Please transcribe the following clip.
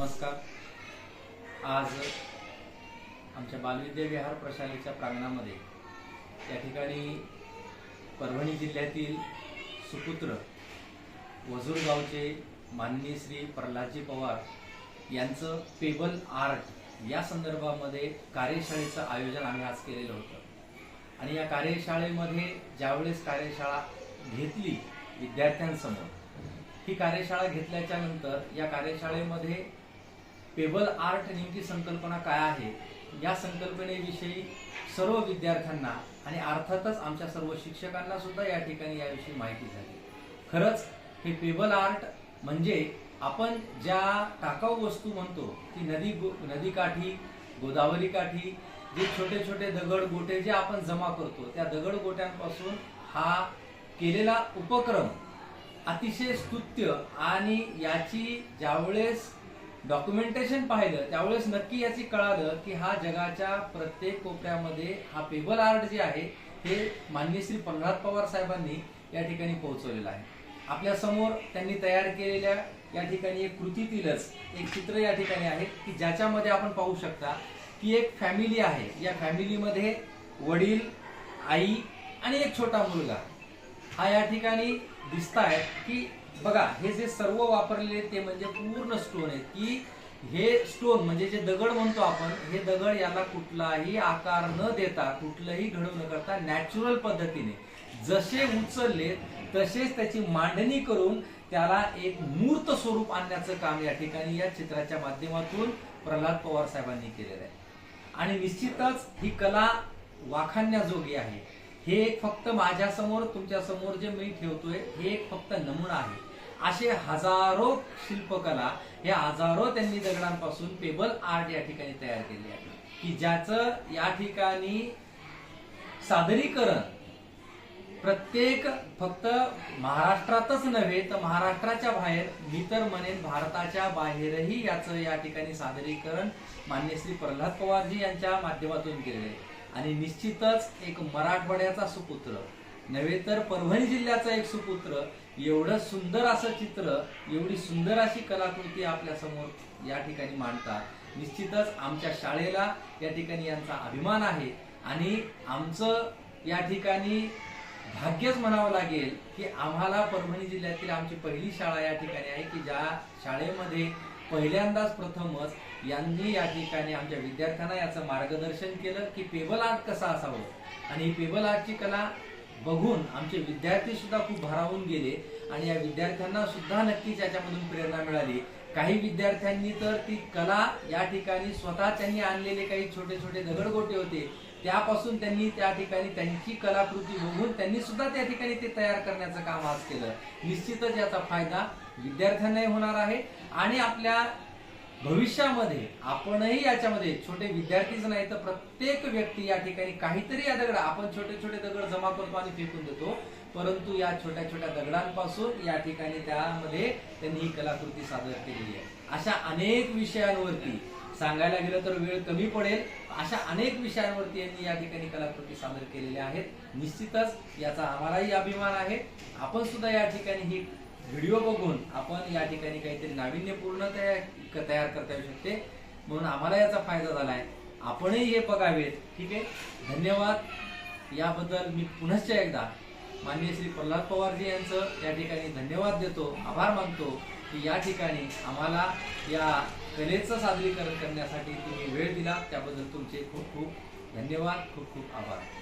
नमस्कार. आज आमच्या बालविद्या विहार प्रशालेच्या प्रांगणामध्ये त्या ठिकाणी परभणी जिल्ह्यातील सुपुत्र वजूर गावचे माननीय श्री प्रल्हादजी पवार यांचं पेबल आर्ट या संदर्भामध्ये कार्यशाळेचं आयोजन आम्ही आज केलेलं होतं. आणि या कार्यशाळेमध्ये ज्यावेळेस कार्यशाळा घेतली विद्यार्थ्यांसमोर ही कार्यशाळा घेतल्याच्या नंतर या कार्यशाळेमध्ये पेबल आर्ट नेमकी संकल्पना काय आहे? या संकल्पनेविषयी सर्व विद्यार्थ्यांना आणि अर्थातच आमच्या सर्व शिक्षकांना सुद्धा या ठिकाणी याविषयी माहिती झाली. खरंच हे पेबल आर्ट म्हणजे आपण ज्या टाकाऊ वस्तू म्हणतो ती नदी गो- नदीकाठी गोदावरी काठी जे छोटे छोटे दगड गोटे जे आपण जमा करतो त्या दगड गोट्यांपासून हा केलेला उपक्रम अतिशय स्तुत्य आणि याची ज्यावेळेस डॉक्युमेंटेशन पाहिलं त्यावेळेस नक्की याची कळालं की हा जगाच्या प्रत्येक कोपऱ्यामध्ये हा पेबल आर्ट जे आहे हे माननीय श्री प्रल्हाद पवार साहेबांनी या ठिकाणी पोहोचवलेलं आहे. आपल्यासमोर त्यांनी तयार केलेल्या या ठिकाणी एक कृतीतीलच एक चित्र या ठिकाणी आहे की ज्याच्यामध्ये आपण पाहू शकता की एक फॅमिली आहे. या फॅमिलीमध्ये वडील आई आणि एक छोटा मुलगा. हा या ठिकाणी दिसत आहेत की बघा हे जे सर्व वापरलेले ते म्हणजे पूर्ण स्टोन आहेत की हे स्टोन म्हणजे जे दगड म्हणतो आपण हे दगड याला कुठलाही आकार न देता कुठलंही घडवू न करता नॅचरल पद्धतीने जसे उचलले तसेच त्याची मांडणी करून त्याला एक मूर्त स्वरूप आणण्याचं काम या ठिकाणी या चित्राच्या माध्यमातून प्रल्हाद पवार साहेबांनी केलेलं आहे. आणि निश्चितच ही कला वाखाणण्याजोगी आहे. हे एक फक्त माझ्यासमोर तुमच्यासमोर जे मी ठेवतोय हे एक फक्त नमुना आहे. असे हजारो शिल्पकला हे हजारो त्यांनी दगडांपासून पेबल आर्ट या ठिकाणी तयार केले आहे. की ज्याचं या ठिकाणी सादरीकरण प्रत्येक फक्त महाराष्ट्रातच नव्हे तर महाराष्ट्राच्या बाहेर मी तर म्हणेन भारताच्या बाहेरही याचं या ठिकाणी सादरीकरण मान्य श्री प्रल्हाद पवारजी यांच्या माध्यमातून केलेलं आहे. आणि निश्चितच एक मराठवाड्याचा सुपुत्र. नव्हे तर परभणी जिल्ह्याचा एक सुपुत्र. एवढं सुंदर असं चित्र एवढी सुंदर अशी कलाकृती आपल्यासमोर या ठिकाणी मांडतात. निश्चितच आमच्या शाळेला या ठिकाणी यांचा अभिमान आहे. आणि आमचं या ठिकाणी भाग्यच म्हणावं लागेल की आम्हाला परभणी जिल्ह्यातील आमची पहिली शाळा या ठिकाणी आहे की ज्या शाळेमध्ये पहिल्यांदाच प्रथमच यांनी या ठिकाणी आमच्या विद्यार्थ्यांना याचं मार्गदर्शन केलं की पेबल आर्ट कसा असावं? आणि ही पेबल आर्टची कला बघून आमचे विद्यार्थी सुद्धा खूप भारावून गेले आणि या विद्यार्थ्यांना सुद्धा नक्कीच याच्यामधून प्रेरणा मिळाली. काही विद्यार्थ्यांनी तर ती कला या ठिकाणी स्वतः त्यांनी आणलेले काही छोटे छोटे दगडगोटे होते. त्यापासून त्यांनी त्या ठिकाणी त्यांची कलाकृती बघून त्यांनी सुद्धा त्या ठिकाणी ते तयार करण्याचं काम आज केलं. निश्चितच याचा फायदा विद्यार्थ्यांनाही होणार आहे. आणि आपल्या भविष्यामध्ये आपणही याच्यामध्ये छोटे विद्यार्थीच नाही तर प्रत्येक व्यक्ती या ठिकाणी काहीतरी या दगड आपण छोटे छोटे दगड जमा करतो आणि फेकून देतो. परंतु या छोट्या छोट्या दगडांपासून या ठिकाणी त्यामध्ये त्यांनी ही कलाकृती सादर केलेली आहे. अशा अनेक विषयांवरती सांगायला गेलं तर वेळ कमी पडेल. अशा अनेक विषयांवरती यांनी या ठिकाणी कलाकृती सादर केलेल्या आहेत. निश्चितच याचा आम्हालाही अभिमान आहे. आपण सुद्धा या ठिकाणी ही व्हिडिओ बघून आपण या ठिकाणी काहीतरी नाविन्यपूर्ण तयार तयार करता येऊ शकते. म्हणून आम्हाला याचा फायदा झालाय. आपणही हे बघावेत. ठीक आहे? धन्यवाद. याबद्दल मी पुनश्च एकदा माननीय श्री प्रल्हाद पवारजी यांचं या ठिकाणी धन्यवाद देतो आभार मानतो की या ठिकाणी आम्हाला या कलेचं सादरीकरण करण्यासाठी तुम्ही वेळ दिला. त्याबद्दल तुमचे खूप खूप धन्यवाद खूप खूप आभार.